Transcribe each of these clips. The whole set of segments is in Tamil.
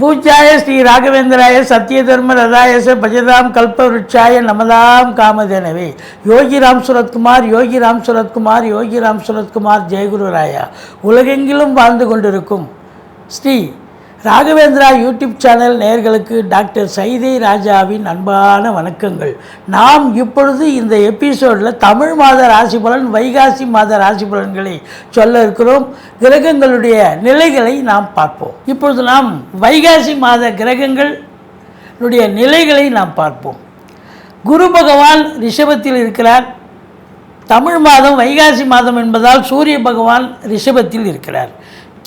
பூஜாய ஸ்ரீ ராகவேந்திராய சத்ய தர்ம ரதாயச பஜதாம் கல்பவருட்சாய நமதாம் காமதேனவே. யோகி ராம் சுரத்குமார் யோகிராம் சுரத்குமார் யோகிராம் சுரத்குமார் ஜெயகுரு ராயா. உலகெங்கிலும் வாழ்ந்து கொண்டிருக்கும் ஸ்ரீ ராகவேந்திரா யூடியூப் சேனல் நேர்களுக்கு டாக்டர் சைதை ராஜாவின் அன்பான வணக்கங்கள். நாம் இப்பொழுது இந்த எபிசோடில் தமிழ் மாத ராசி பலன் வைகாசி மாத ராசி பலன்களை சொல்ல இருக்கிறோம். கிரகங்களுடைய நிலைகளை நாம் பார்ப்போம். இப்பொழுது நாம் வைகாசி மாத கிரகங்களுடைய நிலைகளை நாம் பார்ப்போம். குரு பகவான் ரிஷபத்தில் இருக்கிறார். தமிழ் மாதம் வைகாசி மாதம் என்பதால் சூரிய பகவான் ரிஷபத்தில் இருக்கிறார்.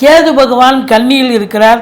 கேது பகவான் கன்னியில் இருக்கிறார்.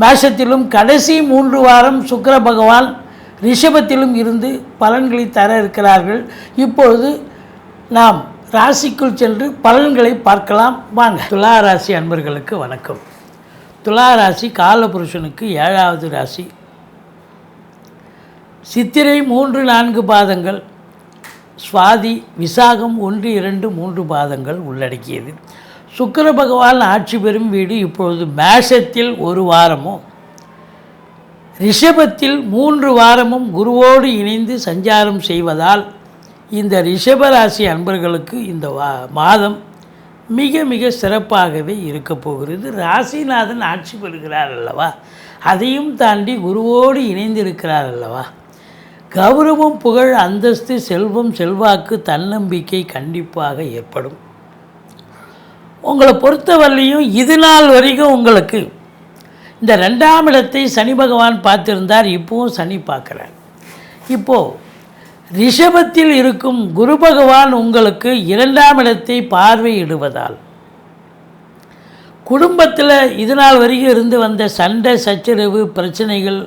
மேஷத்திலும் கடைசி மூன்று வாரம் சுக்கர பகவான் ரிஷபத்திலும் இருந்து பலன்களை தர இருக்கிறார்கள். இப்பொழுது நாம் ராசிக்குள் சென்று பலன்களை பார்க்கலாம். வாங்க. துலா ராசி அன்பர்களுக்கு வணக்கம். துலா ராசி காலபுருஷனுக்கு ஏழாவது ராசி. சித்திரை மூன்று நான்கு பாதங்கள். சுவாதி விசாகம் ஒன்று இரண்டு மூன்று பாதங்கள் உள்ளடக்கியது. சுக்கர பகவான் ஆட்சி பெறும் வீடு இப்பொழுது மேஷத்தில் ஒரு வாரமும் ரிஷபத்தில் மூன்று வாரமும் குருவோடு இணைந்து சஞ்சாரம் செய்வதால் இந்த ரிஷபராசி அன்பர்களுக்கு இந்த வா மாதம் மிக மிக சிறப்பாகவே இருக்க போகிறது. ராசிநாதன் ஆட்சி பெறுகிறார் அல்லவா? அதையும் தாண்டி குருவோடு இணைந்திருக்கிறார் அல்லவா? கௌரவம் புகழ் அந்தஸ்து செல்வம் செல்வாக்கு தன்னம்பிக்கை கண்டிப்பாக ஏற்படும். உங்களை பொறுத்தவரையிலையும் இது நாள் வரைக்கும் உங்களுக்கு இந்த ரெண்டாம் இடத்தை சனி பகவான் பார்த்துருந்தார் இப்போவும் சனி பார்க்குறார். இப்போது ரிஷபத்தில் இருக்கும் குரு பகவான் உங்களுக்கு இரண்டாம் இடத்தை பார்வையிடுவதால் குடும்பத்தில் இது நாள் வரைக்கும் இருந்து வந்த சண்டை சச்சரவு பிரச்சனைகள்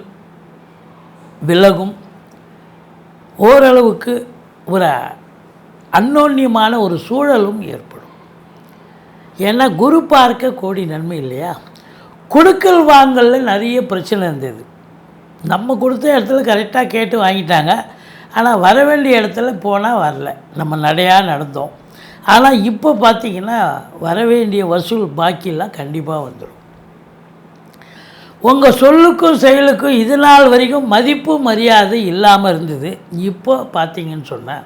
விலகும். ஓரளவுக்கு ஒரு அன்னோன்யமான ஒரு சூழலும் ஏற்படும். ஏன்னா குரு பார்க்க கோடி நன்மை இல்லையா? கொடுக்கல் வாங்கல நிறைய பிரச்சனை இருந்தது. நம்ம கொடுத்த இடத்துல கரெக்டாக கேட்டு வாங்கிட்டாங்க. ஆனால் வர வேண்டிய இடத்துல போனால் வரல. நம்ம நடையாக நடந்தோம். ஆனால் இப்போ பார்த்திங்கன்னா வர வேண்டிய வசூல் பாக்கியெல்லாம் கண்டிப்பாக வந்துடும் உங்கள் சொல்லுக்கும் செயலுக்கும் இது நாள் வரைக்கும் மதிப்பு மரியாதை இல்லாமல் இருந்தது. இப்போ பார்த்தீங்கன்னு சொன்னால்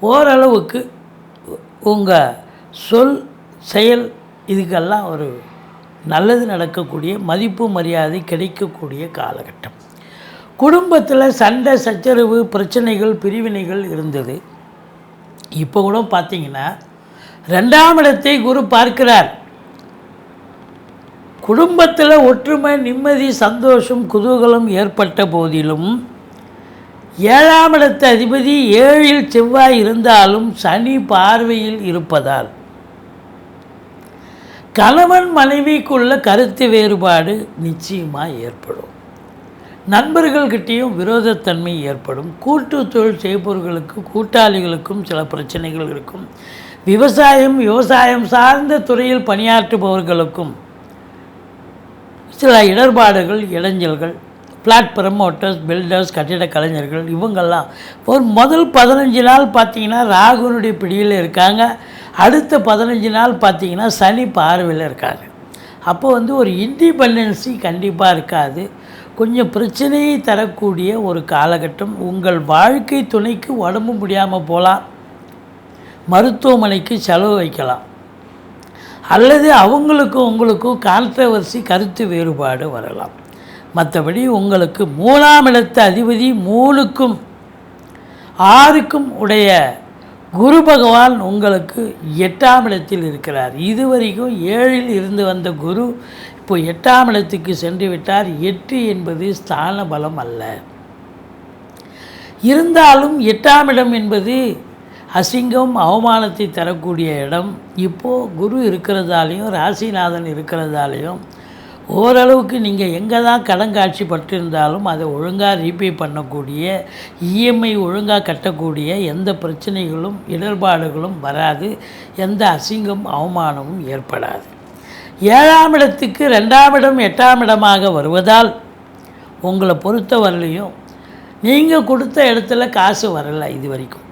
ஓரளவுக்கு உங்கள் சொல் செயல் இதுக்கெல்லாம் ஒரு நல்லது நடக்கக்கூடிய மதிப்பு மரியாதை கிடைக்கக்கூடிய காலகட்டம். குடும்பத்தில் சண்டை சச்சரவு பிரச்சனைகள் பிரிவினைகள் இருந்தது. இப்போ கூட பார்த்தீங்கன்னா ரெண்டாம் இடத்தை குரு பார்க்கிறார். குடும்பத்தில் ஒற்றுமை நிம்மதி சந்தோஷம் குதூகலம் ஏற்பட்ட போதிலும் ஏழாம் இடத்து அதிபதி ஏழில் செவ்வாய் இருந்தாலும் சனி பார்வையில் இருப்பதால் கணவன் மனைவிக்குள்ள கருத்து வேறுபாடு நிச்சயமாக ஏற்படும். நண்பர்கள்கிட்டேயும் விரோதத்தன்மை ஏற்படும். கூட்டு தொழில் செய்பவர்களுக்கும் கூட்டாளிகளுக்கும் சில பிரச்சனைகள் இருக்கும். விவசாயம் விவசாயம் சார்ந்த துறையில் பணியாற்றுபவர்களுக்கும் சில இடர்பாடுகள் இடைஞ்சல்கள். ஃப்ளாட் ப்ரமோட்டர்ஸ் பில்டர்ஸ் கட்டிட கலைஞர்கள் இவங்கெல்லாம் ஒரு முதல் பதினஞ்சு நாள் பார்த்தீங்கன்னா ராகுனுடைய பிடியில் இருக்காங்க. அடுத்த பதினஞ்சு நாள் பார்த்தீங்கன்னா சனி பார்வையில் இருக்காங்க அப்போ வந்து ஒரு இண்டிபெண்டன்சி கண்டிப்பாக இருக்காது. கொஞ்சம் பிரச்சனையை தரக்கூடிய ஒரு காலகட்டம். உங்கள் வாழ்க்கை துணைக்கு உடம்பு முடியாமல் போகலாம். மருத்துவமனைக்கு செலவு வைக்கலாம். அல்லது அவங்களுக்கும் உங்களுக்கும் கான்ட்ரவர்சி கருத்து வேறுபாடு வரலாம். மற்றபடி உங்களுக்கு மூணாம் இடத்த அதிபதி மூணுக்கும் ஆறுக்கும் உடைய குரு பகவான் உங்களுக்கு எட்டாம் இடத்தில் இருக்கிறார். இதுவரைக்கும் ஏழில் இருந்து வந்த குரு இப்போ எட்டாம் இடத்துக்கு சென்று விட்டார். எட்டு என்பது ஸ்தான பலம் அல்ல. இருந்தாலும் எட்டாம் இடம் என்பது அசிங்கம் அவமானத்தை தரக்கூடிய இடம். இப்போது குரு இருக்கிறதாலையும் ராசிநாதன் இருக்கிறதாலையும் ஓரளவுக்கு நீங்கள் எங்கே தான் கடன் காட்சி பட்டிருந்தாலும் அதை ஒழுங்காக ரீபே பண்ணக்கூடிய இஎம்ஐ ஒழுங்காக கட்டக்கூடிய எந்த பிரச்சனைகளும் இடர்பாடுகளும் வராது. எந்த அசிங்கம் அவமானமும் ஏற்படாது. ஏழாம் இடத்துக்கு ரெண்டாம் இடம் எட்டாம் இடமாக வருவதால் உங்களை பொறுத்தவரையிலையும் நீங்கள் கொடுத்த இடத்துல காசு வரலை இது வரைக்கும்.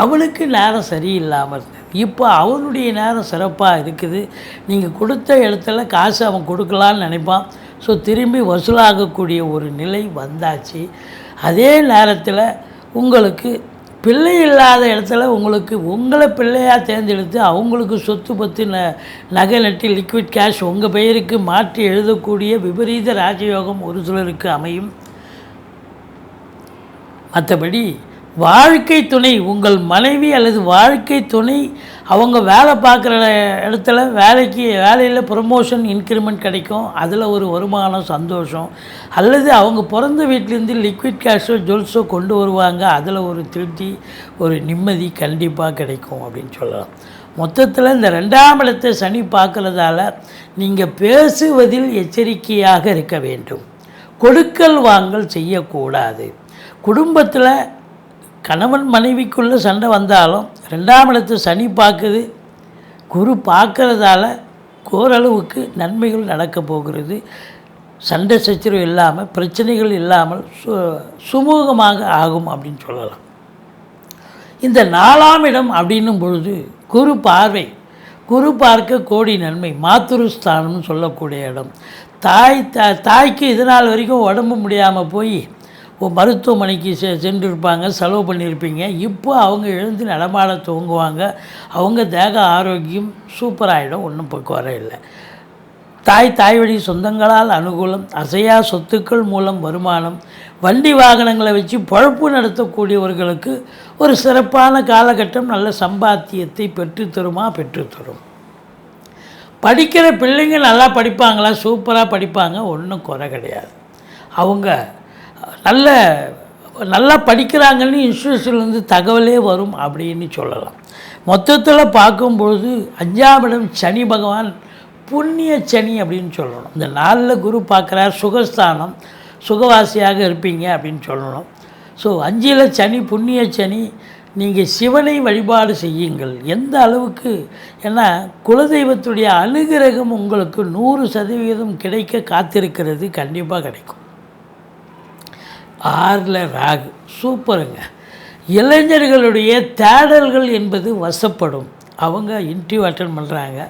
அவனுக்கு நேரம் சரியில்லாமல் இருந்தது இப்போ அவனுடைய நேரம் சிறப்பாக இருக்குது. நீங்கள் கொடுத்த இடத்துல காசு அவன் கொடுக்கலான்னு நினைப்பான். ஸோ திரும்பி வசூலாகக்கூடிய ஒரு நிலை வந்தாச்சு. அதே நேரத்தில் உங்களுக்கு பிள்ளை இல்லாத இடத்துல உங்களுக்கு உங்களை பிள்ளையாக தேர்ந்தெடுத்து அவங்களுக்கு சொத்து பத்து ந நகை நட்டு லிக்விட் கேஷ் உங்கள் பெயருக்கு மாற்றி எழுதக்கூடிய விபரீத ராஜயோகம் ஒரு சிலருக்கு அமையும். மற்றபடி வாழ்க்கை துணை உங்கள் மனைவி அல்லது வாழ்க்கை துணை அவங்க வேலை பார்க்குற இடத்துல வேலைக்கு வேலையில் ப்ரொமோஷன் இன்க்ரிமெண்ட் கிடைக்கும். அதில் ஒரு வருமானம் சந்தோஷம். அல்லது அவங்க பிறந்த வீட்டிலேருந்து லிக்விட் கேஷோ ஜுவல்ஸோ கொண்டு வருவாங்க. அதில் ஒரு திருப்தி ஒரு நிம்மதி கண்டிப்பாக கிடைக்கும் அப்படின்னு சொல்லலாம். மொத்தத்தில் இந்த ரெண்டாம் இடத்தை சனி பார்க்குறதால நீங்கள் பேசுவதில் எச்சரிக்கையாக இருக்க வேண்டும். கொடுக்கல் வாங்கல் செய்யக்கூடாது. குடும்பத்தில் கணவன் மனைவிக்குள்ளே சண்டை வந்தாலும் ரெண்டாம் இடத்து சனி பார்க்குது. குரு பார்க்கறதால ஓரளவுக்கு நன்மைகள் நடக்கப் போகிறது. சண்டை சச்சரவு இல்லாமல் பிரச்சனைகள் இல்லாமல் சு சுமூகமாக ஆகும் அப்படின்னு சொல்லலாம். இந்த நாலாம் இடம் அப்படின்னும் பொழுது குரு பார்வை. குரு பார்க்க கோடி நன்மை மாத்துருஸ்தானம்னு சொல்லக்கூடிய இடம். தாய் த தாய்க்கு இதனால் வரைக்கும் உடம்பு முடியாமல் போய் மருத்துவமனைக்கு செ சென்றிருப்பாங்க செலவு பண்ணியிருப்பீங்க. இப்போ அவங்க எழுந்து நடமாட துவங்குவாங்க. அவங்க தேக ஆரோக்கியம் சூப்பராகிடும் ஒன்றும் போக்கு வர இல்லை. தாய் தாய் வழி சொந்தங்களால் அனுகூலம் அசையா சொத்துக்கள் மூலம் வருமானம் வண்டி வாகனங்களை வச்சு பொழப்பு நடத்தக்கூடியவர்களுக்கு ஒரு சிறப்பான காலகட்டம் நல்ல சம்பாத்தியத்தை பெற்றுத்தருமா பெற்றுத்தரும் படிக்கிற பிள்ளைங்க நல்லா படிப்பாங்களா? சூப்பராக படிப்பாங்க ஒன்றும் குறை கிடையாது. அவங்க நல்ல நல்லா படிக்கிறாங்கன்னு இன்ஸ்டியூஷன்லேருந்து தகவலே வரும் அப்படின்னு சொல்லலாம். மொத்தத்தில் பார்க்கும்பொழுது அஞ்சாம் இடம் சனி பகவான் புண்ணிய சனி அப்படின்னு சொல்லணும். இந்த நாளில் குரு பார்க்குறார் சுகஸ்தானம் சுகவாசியாக இருப்பீங்க அப்படின்னு சொல்லணும். ஸோ அஞ்சில் சனி புண்ணிய சனி நீங்கள் சிவனை வழிபாடு செய்யுங்கள். எந்த அளவுக்கு ஏன்னா குலதெய்வத்துடைய அனுகிரகம் உங்களுக்கு நூறு சதவீதம் கிடைக்க காத்திருக்கிறது கண்டிப்பாக கிடைக்கும். ஆறில் ராகு. சூப்பருங்க. இளைஞர்களுடைய தேடல்கள் என்பது வசப்படும். அவங்க இன்டர்வியூ அட்டன் பண்ணுறாங்க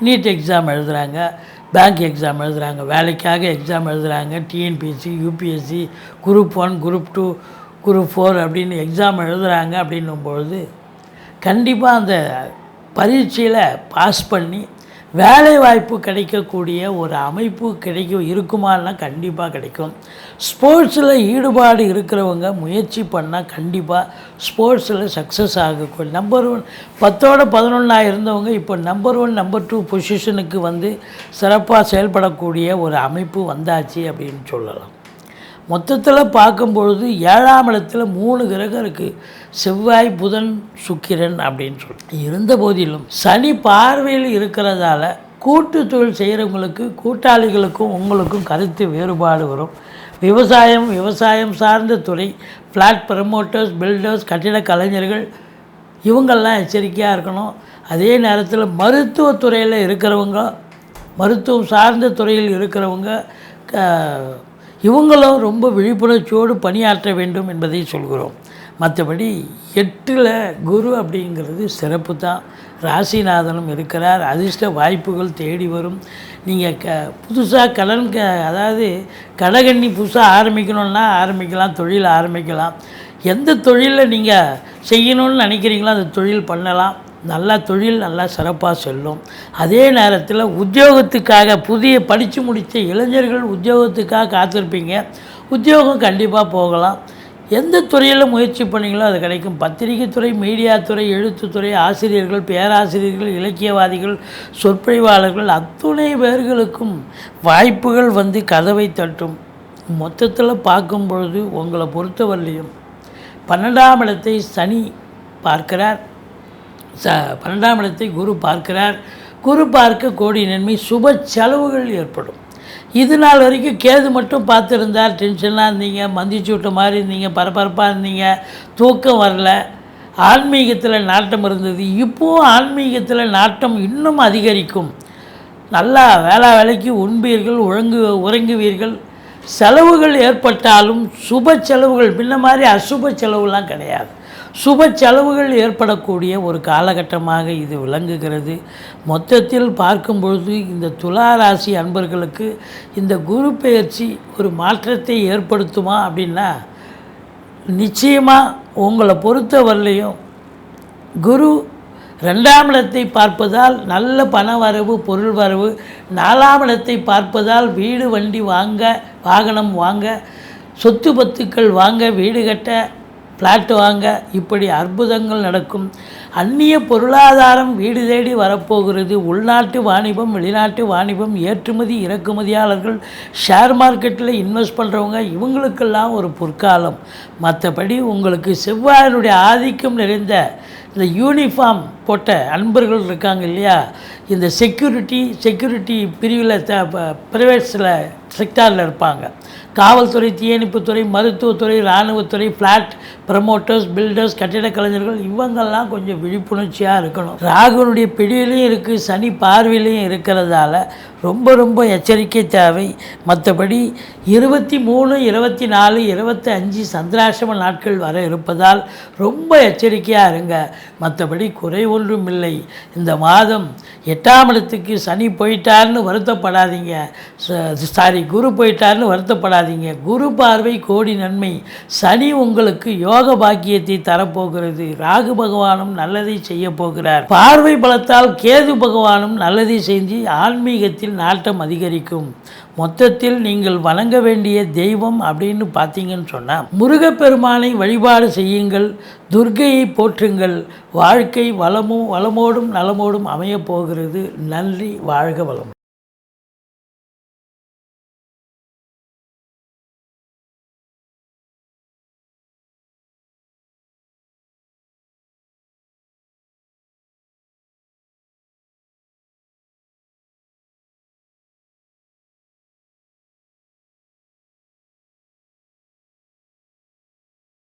நீட் எக்ஸாம் எழுதுகிறாங்க பேங்க் எக்ஸாம் எழுதுகிறாங்க வேலைக்காக எக்ஸாம் எழுதுகிறாங்க TNPSC UPSC group one group two group four அப்படின்னு எக்ஸாம் எழுதுகிறாங்க அப்படின்னும் பொழுது கண்டிப்பாக அந்த பரீட்சையில் பாஸ் பண்ணி வேலை வாய்ப்பு கிடைக்கக்கூடிய ஒரு அமைப்பு கிடைக்கும் இருக்குமான்னா கண்டிப்பாக கிடைக்கும். ஸ்போர்ட்ஸில் ஈடுபாடு இருக்கிறவங்க முயற்சி பண்ணால் கண்டிப்பாக ஸ்போர்ட்ஸில் சக்ஸஸ் ஆகக்கூடிய நம்பர் ஒன் பத்தோட பதினொன்றாக இருந்தவங்க இப்போ நம்பர் ஒன் நம்பர் டூ பொசிஷனுக்கு வந்து சிறப்பாக செயல்படக்கூடிய ஒரு அமைப்பு வந்தாச்சு அப்படின்னு சொல்லலாம். மொத்தத்தில் பார்க்கும்பொழுது ஏழாம் இடத்துல மூணு கிரகம் இருக்குது செவ்வாய் புதன் சுக்கிரன் அப்படின்னு சொல்லி இருந்த போதிலும் சனி பார்வையில் இருக்கிறதால கூட்டு தொழில் செய்கிறவங்களுக்கு கூட்டாளிகளுக்கும் உங்களுக்கும் கருத்து வேறுபாடு வரும். விவசாயம் விவசாயம் சார்ந்த துறை ஃப்ளாட் ப்ரமோட்டர்ஸ் பில்டர்ஸ் கட்டிட கலைஞர்கள் இவங்கெல்லாம் எச்சரிக்கையாக இருக்கணும். அதே நேரத்தில் மருத்துவத்துறையில் இருக்கிறவங்க மருத்துவம் சார்ந்த துறையில் இருக்கிறவங்க க- இவங்களும் ரொம்ப விழிப்புணர்ச்சியோடு பணியாற்ற வேண்டும் என்பதை சொல்கிறோம். மற்றபடி எட்டில் குரு அப்படிங்கிறது சிறப்பு தான். ராசிநாதனும் இருக்கிறார். அதிர்ஷ்ட வாய்ப்புகள் தேடி வரும். நீங்கள் க புதுசாக கடன் க அதாவது கடகண்ணி புதுசாக ஆரம்பிக்கணுன்னா ஆரம்பிக்கலாம் தொழில் ஆரம்பிக்கலாம். எந்த தொழிலில் நீங்கள் செய்யணும்னு நினைக்கிறீங்களோ அந்த தொழில் பண்ணலாம். நல்லா தொழில் நல்லா சிறப்பாக செல்லும். அதே நேரத்தில் உத்தியோகத்துக்காக புதிய படித்து முடித்த இளைஞர்கள் உத்தியோகத்துக்காக காத்திருப்பீங்க. உத்தியோகம் கண்டிப்பாக போகலாம். எந்த துறையில் முயற்சி பண்ணீங்களோ அது கிடைக்கும். பத்திரிகை துறை மீடியா துறை எழுத்துத்துறை ஆசிரியர்கள் பேராசிரியர்கள் இலக்கியவாதிகள் சொற்பொழிவாளர்கள் அத்துணை பேர்களுக்கும் வாய்ப்புகள் வந்து கதவை தட்டும். மொத்தத்தில் பார்க்கும் பொழுது உங்களை பொறுத்தவரையிலையும் பன்னெண்டாம் இடத்தை சனி பார்க்கிறார். ச பன்னெண்டாம் இடத்தை குரு பார்க்கிறார். குரு பார்க்க கோடி நன்மை சுப செலவுகள் ஏற்படும். இது நாள் வரைக்கும் கேது மட்டும் பார்த்துருந்தா டென்ஷனாக இருந்தீங்க மந்திச்சு விட்ட மாதிரி இருந்தீங்க பரபரப்பாக இருந்தீங்க தூக்கம் வரல. ஆன்மீகத்தில் நாட்டம் இருந்தது. இப்போது ஆன்மீகத்தில் நாட்டம் இன்னும் அதிகரிக்கும். நல்லா வேளா வேலைக்கு உண்பீர்கள் ஒழுங்கு உறங்குவீர்கள். செலவுகள் ஏற்பட்டாலும் சுப செலவுகள் முன்ன மாதிரி அசுப செலவுலாம் கிடையாது. சுப செலவுகள் ஏற்படக்கூடிய ஒரு காலகட்டமாக இது விளங்குகிறது. மொத்தத்தில் பார்க்கும் பொழுது இந்த துலா ராசி அன்பர்களுக்கு இந்த குரு பெயர்ச்சி ஒரு மாற்றத்தை ஏற்படுத்துமா அப்படின்னா நிச்சயமாக உங்களை பொறுத்தவரையிலையும் குரு ரெண்டாம் இடத்தை பார்ப்பதால் நல்ல பண வரவு பொருள் வரவு நாலாம் இடத்தை பார்ப்பதால் வீடு வண்டி வாங்க வாகனம் வாங்க சொத்து பத்துக்கள் வாங்க வீடு கட்ட ஃப்ளாட் வாங்க இப்படி அற்புதங்கள் நடக்கும். அந்நிய பொருளாதாரம் வீடு தேடி வரப்போகிறது. உள்நாட்டு வாணிபம் வெளிநாட்டு வாணிபம் ஏற்றுமதி இறக்குமதியாளர்கள் ஷேர் மார்க்கெட்டில் இன்வெஸ்ட் பண்ணுறவங்க இவங்களுக்கெல்லாம் ஒரு பொற்காலம். மற்றபடி உங்களுக்கு செவ்வாயினுடைய ஆதிக்கம் நிறைந்த இந்த யூனிஃபார்ம் போட்ட அன்பர்கள் இருக்காங்க இல்லையா? இந்த செக்யூரிட்டி செக்யூரிட்டி பிரிவில் த ப்ரைவேட்ஸில் செக்டாரில் இருப்பாங்க. காவல்துறை தீயணைப்புத்துறை மருத்துவத்துறை இராணுவத்துறை ஃப்ளாட் ப்ரமோட்டர்ஸ் பில்டர்ஸ் கட்டிடக் கலைஞர்கள் இவங்கெல்லாம் கொஞ்சம் விழிப்புணர்ச்சியாக இருக்கணும். ராகுனுடைய பிடியிலையும் இருக்குது சனி பார்வையிலையும் இருக்கிறதால ரொம்ப ரொம்ப எச்சரிக்கை தேவை. மற்றபடி இருபத்தி மூணு இருபத்தி நாலு இருபத்தி அஞ்சு சந்திராசிரம நாட்கள் வர இருப்பதால் ரொம்ப எச்சரிக்கையாக இருங்க. மற்றபடி குறை ஒன்றும் இல்லை இந்த மாதம் எட்டாம் இடத்துக்கு சனி போயிட்டார்னு வருத்தப்படாதீங்க. சாரி குரு போயிட்டார்னு வருத்தப்படாதீங்க. குரு பார்வை கோடி நன்மை. சனி உங்களுக்கு யோக பாக்கியத்தை தரப்போகிறது. ராகு பகவானும் நல்லதை செய்ய போகிறார். பார்வை பலத்தால் கேது பகவானும் நல்லதை செஞ்சு ஆன்மீகத்தில் நாட்டம் அதிகரிக்கும். மொத்தத்தில் நீங்கள் வணங்க வேண்டிய தெய்வம் அப்படின்னு பார்த்தீங்கன்னு சொன்னால் முருகப்பெருமானை வழிபாடு செய்யுங்கள் துர்கையை போற்றுங்கள் வாழ்க்கை வளமும் வளமோடும் நலமோடும் அமையப் போகிறது. நன்றி வாழ்க வளம்